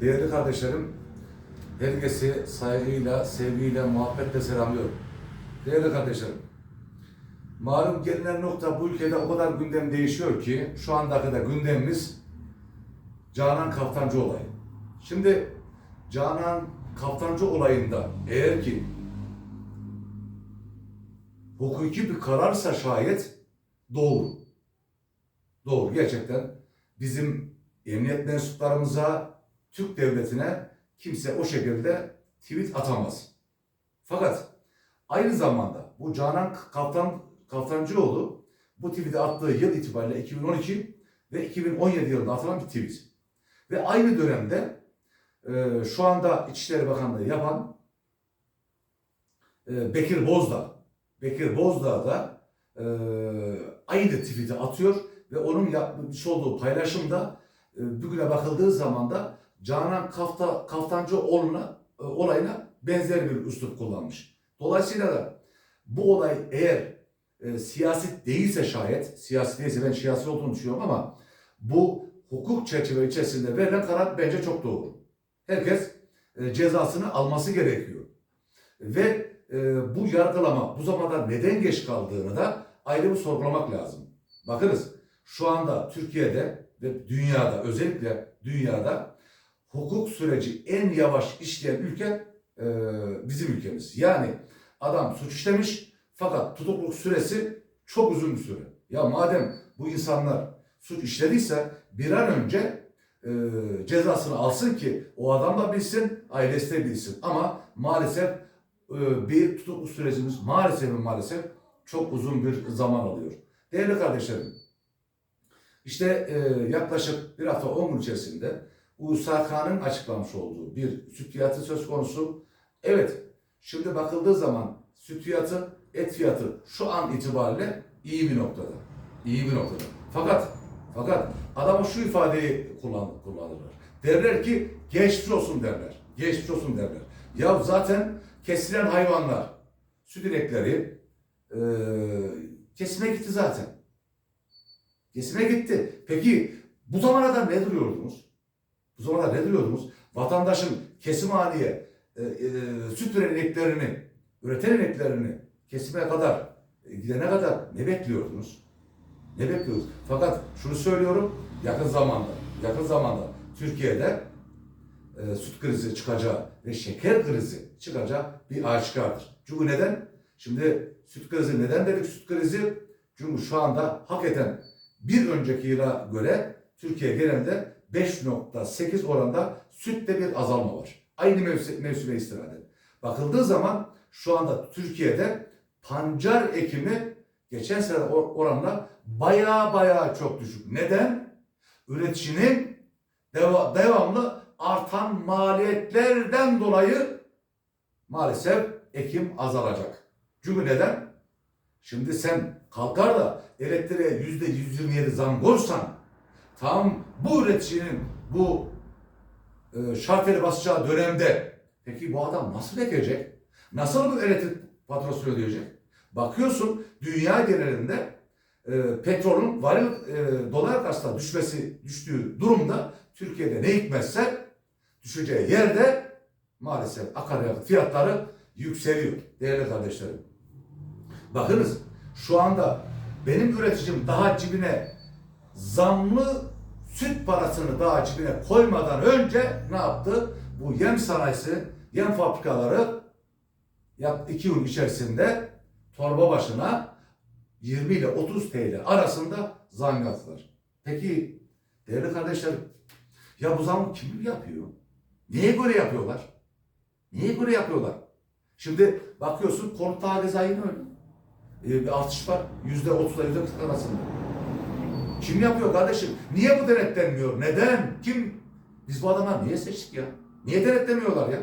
Değerli kardeşlerim, herkesi saygıyla, sevgiyle, muhabbetle selamlıyorum. Değerli kardeşlerim, malum gelinen nokta bu ülkede o kadar gündem değişiyor ki şu andaki de gündemimiz Canan Kaftancı olayı. Şimdi Canan Kaftancı olayında eğer ki hukuki bir kararsa şayet doğru. Doğru gerçekten bizim emniyet mensuplarımıza, Türk devletine kimse o şekilde tweet atamaz. Fakat aynı zamanda bu Canan Kaftan, Kaftancıoğlu bu tweet'i attığı yıl itibariyle 2012 ve 2017 yılında atılan bir tweet. Ve aynı dönemde e, şu anda İçişleri Bakanlığı yapan e, Bekir Bozdağ, Bekir Bozdağ da e, aynı tweet'i atıyor ve onun yapmış olduğu paylaşımda e, bugüne bakıldığı zaman da Canan Kafta, Kaftancıoğlu'na e, olayına benzer bir üslup kullanmış. Dolayısıyla da bu olay eğer e, siyaset değilse şayet, siyasi değilse ben siyasi olduğunu düşünüyorum ama bu hukuk çerçeve içerisinde verilen karar bence çok doğru. Herkes e, cezasını alması gerekiyor. Ve e, bu yargılama bu zamanda neden geç kaldığını da ayrı bir sorgulamak lazım. Bakınız şu anda Türkiye'de ve dünyada özellikle dünyada hukuk süreci en yavaş işleyen ülke e, bizim ülkemiz. Yani adam suç işlemiş fakat tutukluk süresi çok uzun bir süre. Ya madem bu insanlar suç işlediyse bir an önce e, cezasını alsın ki o adam da bilsin, ailesi de bilsin. Ama maalesef e, bir tutukluk sürecimiz maalesef maalesef çok uzun bir zaman alıyor. Değerli kardeşlerim, işte e, yaklaşık bir hafta 10 gün içerisinde USK'nın açıklamış olduğu bir süt fiyatı söz konusu. Evet, şimdi bakıldığı zaman süt fiyatı, et fiyatı şu an itibariyle iyi bir noktada. İyi bir noktada. Fakat fakat adamı şu ifadeyi kullan, kullanırlar. Derler ki geçmiş olsun derler. Geçmiş olsun derler. Ya zaten kesilen hayvanlar, süt inekleri e, kesime gitti zaten. Kesime gitti. Peki bu zamana kadar ne duruyordunuz? Bu zamana ne duruyordunuz? Vatandaşın kesimhaneye e, e, süt veren ineklerini, üreten ineklerini kesime kadar, e, gidene kadar ne bekliyordunuz? Ne bekliyoruz? Fakat şunu söylüyorum, yakın zamanda, yakın zamanda Türkiye'de e, süt krizi çıkacağı ve şeker krizi çıkacağı bir aşikardır. Çünkü neden? Şimdi süt krizi neden dedik süt krizi? Çünkü şu anda hakikaten bir önceki yıla göre Türkiye genelinde 5.8 oranda sütte bir azalma var. Aynı mevsim, mevsime istinaden. Bakıldığı zaman şu anda Türkiye'de pancar ekimi geçen sene or- oranla baya baya çok düşük. Neden? Üreticinin deva- devamlı artan maliyetlerden dolayı maalesef ekim azalacak. Çünkü neden? Şimdi sen kalkar da elektriğe yüzde 127 zam koysan tam bu üreticinin bu e, şarteli basacağı dönemde peki bu adam nasıl bekecek? Nasıl bu elektrik faturasını ödeyecek? Bakıyorsun dünya genelinde e, petrolün varil e, dolar karşısında düşmesi düştüğü durumda Türkiye'de ne hikmetse düşeceği yerde maalesef akaryakıt fiyatları yükseliyor değerli kardeşlerim. Bakınız şu anda benim üreticim daha cebine zamlı süt parasını daha cebine koymadan önce ne yaptı? Bu yem sanayisi, yem fabrikaları yak iki yıl içerisinde torba başına 20 ile 30 TL arasında zam yaptılar. Peki değerli kardeşlerim ya bu zam kim yapıyor? Neye göre yapıyorlar? Neye göre yapıyorlar? Şimdi bakıyorsun konut taviz ayını öyle. Ee, bir artış var. Yüzde otuzla yüzde kırk arasında. Kim yapıyor kardeşim? Niye bu denetlenmiyor? Neden? Kim? Biz bu adamları niye seçtik ya? Niye denetlemiyorlar ya?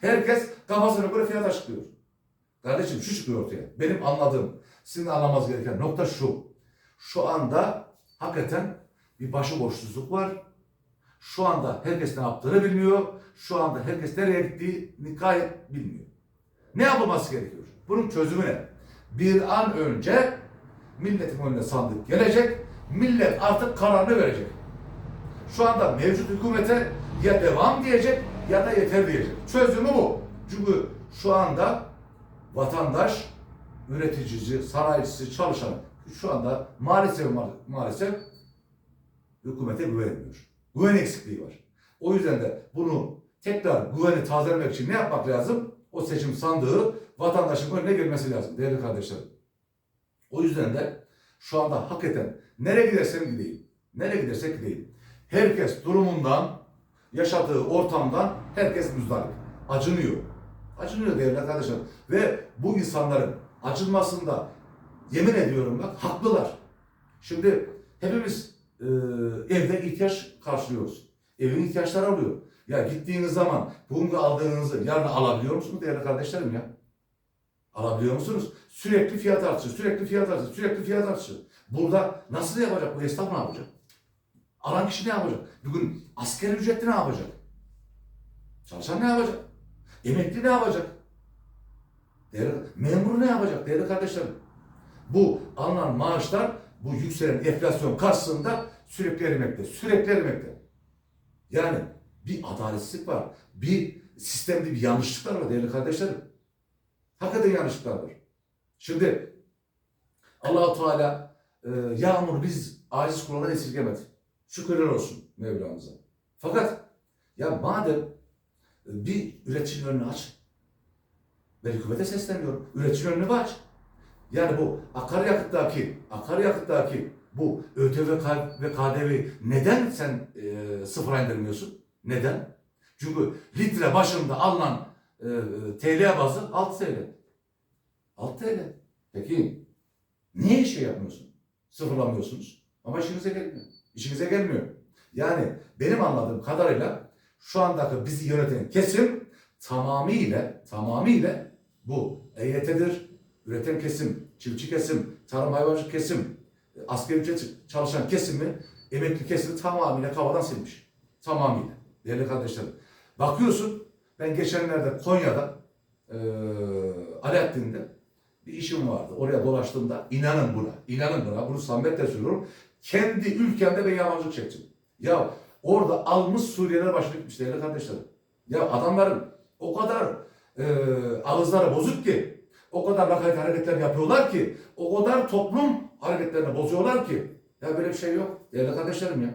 Herkes kafasına göre fiyat açıklıyor. Kardeşim şu çıkıyor ortaya. Benim anladığım, sizin anlamanız gereken nokta şu. Şu anda hakikaten bir başıboşsuzluk var. Şu anda herkes ne yaptığını bilmiyor. Şu anda herkes nereye gittiğini gayet bilmiyor. Ne yapılması gerekiyor? Bunun çözümü ne? Bir an önce milletin önüne sandık gelecek. Millet artık kararını verecek. Şu anda mevcut hükümete Ya devam diyecek ya da yeter diyecek. Çözümü bu. Çünkü şu anda vatandaş, üreticisi, sanayicisi, çalışan şu anda maalesef maalesef hükümete güvenmiyor. Güven eksikliği var. O yüzden de bunu tekrar güveni tazelemek için ne yapmak lazım? O seçim sandığı vatandaşın önüne gelmesi lazım değerli kardeşlerim. O yüzden de şu anda hakikaten nereye gidersem gideyim, nereye gidersek gideyim. Herkes durumundan, yaşadığı ortamdan herkes müzdarip. Acınıyor. Acınıyor değerli arkadaşlar. Ve bu insanların acınmasında yemin ediyorum bak haklılar. Şimdi hepimiz e, evde ihtiyaç karşılıyoruz. Evin ihtiyaçları alıyor. Ya gittiğiniz zaman bugün aldığınızı yarın alabiliyor musunuz değerli kardeşlerim ya? Alabiliyor musunuz? Sürekli fiyat artışı, sürekli fiyat artışı, sürekli fiyat artışı. Burada nasıl yapacak bu esnaf ne yapacak? Alan kişi ne yapacak? Bugün asker ücretli ne yapacak? Çalışan ne yapacak? Emekli ne yapacak? Değerli, memur ne yapacak değerli kardeşlerim? Bu alınan maaşlar bu yükselen enflasyon karşısında sürekli erimekte. Sürekli erimekte. Yani bir adaletsizlik var. Bir sistemde bir yanlışlıklar var değerli kardeşlerim. Hakikaten yanlışlıklar var. Şimdi Allahu Teala e, yağmur biz aciz kullardan esirgemedi. Şükürler olsun Mevlamıza. Fakat ya madem e, bir üreticinin önünü aç. Ben hükümete sesleniyorum. Üreticinin önünü aç. Yani bu akaryakıttaki, akaryakıttaki bu ÖTV ve KDV neden sen e, sıfıra indirmiyorsun? Neden? Çünkü litre başında alınan e, TL bazı 6 TL. 6 TL. Peki niye şey yapmıyorsun? Sıfırlamıyorsunuz. Ama işinize gelmiyor. İşinize gelmiyor. Yani benim anladığım kadarıyla şu andaki bizi yöneten kesim tamamıyla tamamıyla bu EYT'dir, üreten kesim, çiftçi kesim, tarım hayvancılık kesim, asgari ücret çalışan kesimi, emekli kesimi tamamıyla kafadan silmiş. Tamamıyla. Değerli kardeşlerim. Bakıyorsun ben geçenlerde Konya'da e, Alaaddin'de bir işim vardı. Oraya dolaştığımda inanın buna, inanın buna, bunu samimiyetle söylüyorum. Kendi ülkemde ben yabancılık çektim. Ya orada almış Suriyeliler başına gitmiş değerli kardeşlerim. Ya adamların o kadar e, ağızları bozuk ki, o kadar lakayt hareketler yapıyorlar ki, o kadar toplum hareketlerini bozuyorlar ki. Ya böyle bir şey yok değerli kardeşlerim ya.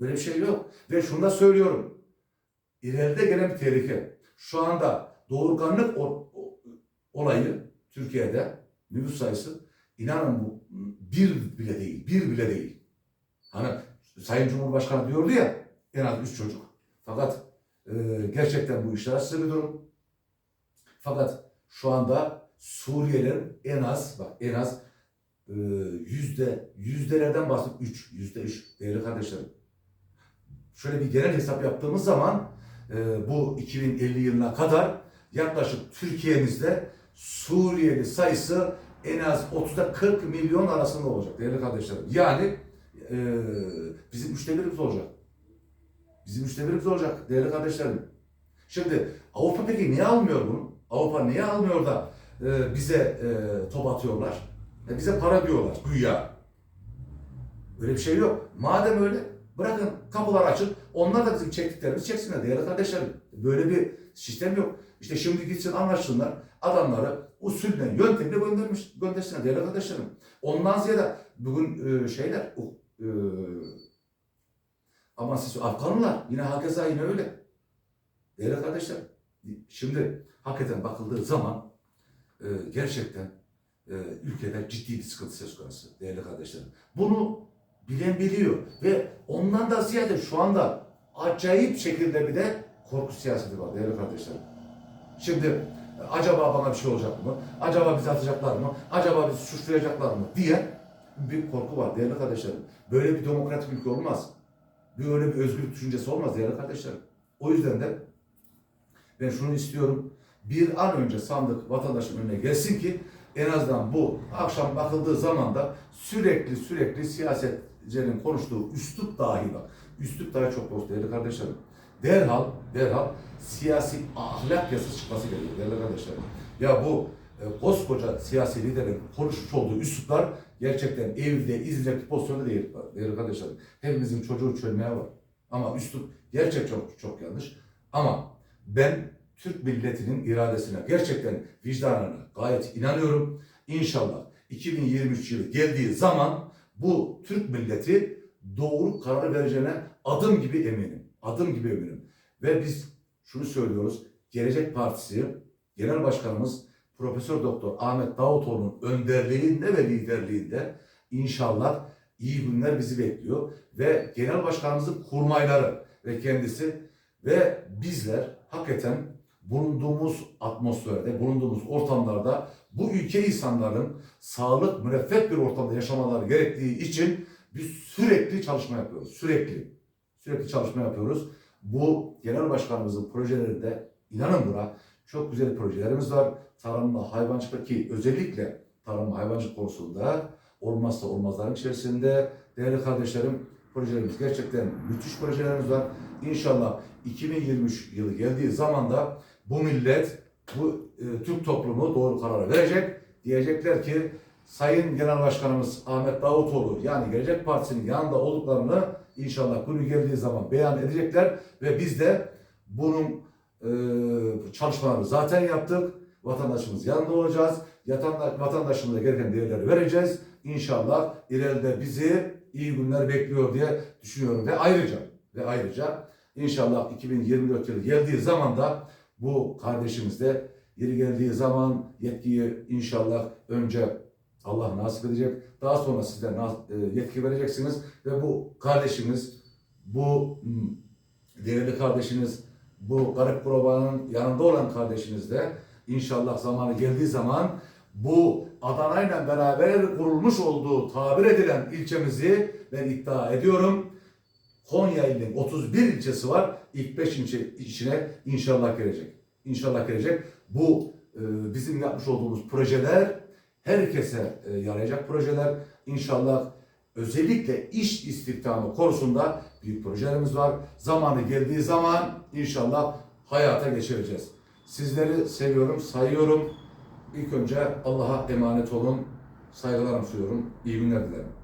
Böyle bir şey yok. Ve şunu da söylüyorum. İleride gelen bir tehlike. Şu anda doğurganlık olayı Türkiye'de nüfus sayısı inanın bu bir bile değil. Bir bile değil. Hani Sayın Cumhurbaşkanı diyordu ya en az üç çocuk. Fakat e, gerçekten bu işler sır bir durum. Fakat şu anda Suriyelilerin en az bak en az e, yüzde yüzdelerden bahsedip üç yüzde üç değerli kardeşlerim. Şöyle bir genel hesap yaptığımız zaman e, bu 2050 yılına kadar yaklaşık Türkiye'mizde Suriyeli sayısı en az 30'da 40 milyon arasında olacak değerli kardeşlerim. Yani e, bizim üçte birimiz olacak. Bizim üçte birimiz olacak değerli kardeşlerim. Şimdi Avrupa peki niye almıyor bunu? Avrupa niye almıyor da e, bize e, top atıyorlar? E, bize para diyorlar güya. Öyle bir şey yok. Madem öyle bırakın kapılar açın. Onlar da bizim çektiklerimizi çeksinler değerli kardeşlerim. Böyle bir sistem yok. İşte şimdi gitsin anlaşsınlar. Adamları usulüne, yöntemle göndermiş, göndersinler değerli kardeşlerim. Ondan ziyade bugün e, şeyler e, ama siz Afganlılar yine hakeza yine öyle. Değerli kardeşler, şimdi hakikaten bakıldığı zaman e, gerçekten e, ülkede ciddi bir sıkıntı söz konusu değerli kardeşlerim. Bunu bilen biliyor ve ondan da ziyade şu anda acayip şekilde bir de korku siyaseti var değerli kardeşlerim. Şimdi acaba bana bir şey olacak mı? Acaba bizi atacaklar mı? Acaba bizi suçlayacaklar mı? diye bir korku var değerli kardeşlerim. Böyle bir demokratik ülke olmaz. Böyle bir özgürlük düşüncesi olmaz değerli kardeşlerim. O yüzden de ben şunu istiyorum. Bir an önce sandık vatandaşın önüne gelsin ki en azından bu akşam bakıldığı zaman da sürekli sürekli siyasetçinin konuştuğu üslup dahi bak. Üslup dahi çok boş değerli kardeşlerim. Derhal, derhal siyasi ahlak yasası çıkması gerekiyor değerli kardeşlerim. Ya bu e, koskoca siyasi liderin konuşmuş olduğu üsluplar gerçekten evde izleyecek pozisyonda değil değerli kardeşlerim. Hepimizin çocuğu çölmeye var. Ama üslup gerçek çok çok yanlış. Ama ben Türk milletinin iradesine gerçekten vicdanına gayet inanıyorum. İnşallah 2023 yılı geldiği zaman bu Türk milleti doğru karar vereceğine adım gibi eminim. Adım gibi eminim. Ve biz şunu söylüyoruz. Gelecek Partisi Genel Başkanımız Profesör Doktor Ahmet Davutoğlu'nun önderliğinde ve liderliğinde inşallah iyi günler bizi bekliyor. Ve Genel Başkanımızın kurmayları ve kendisi ve bizler hakikaten bulunduğumuz atmosferde, bulunduğumuz ortamlarda bu ülke insanların sağlık, müreffeh bir ortamda yaşamaları gerektiği için biz sürekli çalışma yapıyoruz. Sürekli. Sürekli çalışma yapıyoruz. Bu genel başkanımızın projelerinde inanın buna çok güzel projelerimiz var. Tarımla hayvancılık ki özellikle tarım hayvancılık konusunda olmazsa olmazların içerisinde değerli kardeşlerim projelerimiz gerçekten müthiş projelerimiz var. İnşallah 2023 yılı geldiği zaman da bu millet, bu e, Türk toplumu doğru kararı verecek. Diyecekler ki Sayın Genel Başkanımız Ahmet Davutoğlu yani Gelecek Partisi'nin yanında olduklarını inşallah günü geldiği zaman beyan edecekler ve biz de bunun e, çalışmalarını zaten yaptık. Vatandaşımız yanında olacağız. Yatan, vatandaşımıza gereken değerleri vereceğiz. İnşallah ileride bizi iyi günler bekliyor diye düşünüyorum. Ve ayrıca ve ayrıca inşallah 2024 yılı geldiği zaman da bu kardeşimiz de yeri geldiği zaman yetkiyi inşallah önce Allah nasip edecek. Daha sonra nas- e, yetki vereceksiniz ve bu kardeşimiz, bu mm, değerli kardeşiniz, bu garip kurbanın yanında olan kardeşiniz de inşallah zamanı geldiği zaman bu Adana'yla beraber kurulmuş olduğu tabir edilen ilçemizi ben iddia ediyorum. Konya ilinin 31 ilçesi var. İlk 5 ilçe içine inşallah girecek. İnşallah girecek. Bu e, bizim yapmış olduğumuz projeler herkese e, yarayacak projeler. İnşallah özellikle iş istihdamı konusunda büyük projelerimiz var. Zamanı geldiği zaman inşallah hayata geçireceğiz. Sizleri seviyorum, sayıyorum. İlk önce Allah'a emanet olun. Saygılarımı sunuyorum. İyi günler dilerim.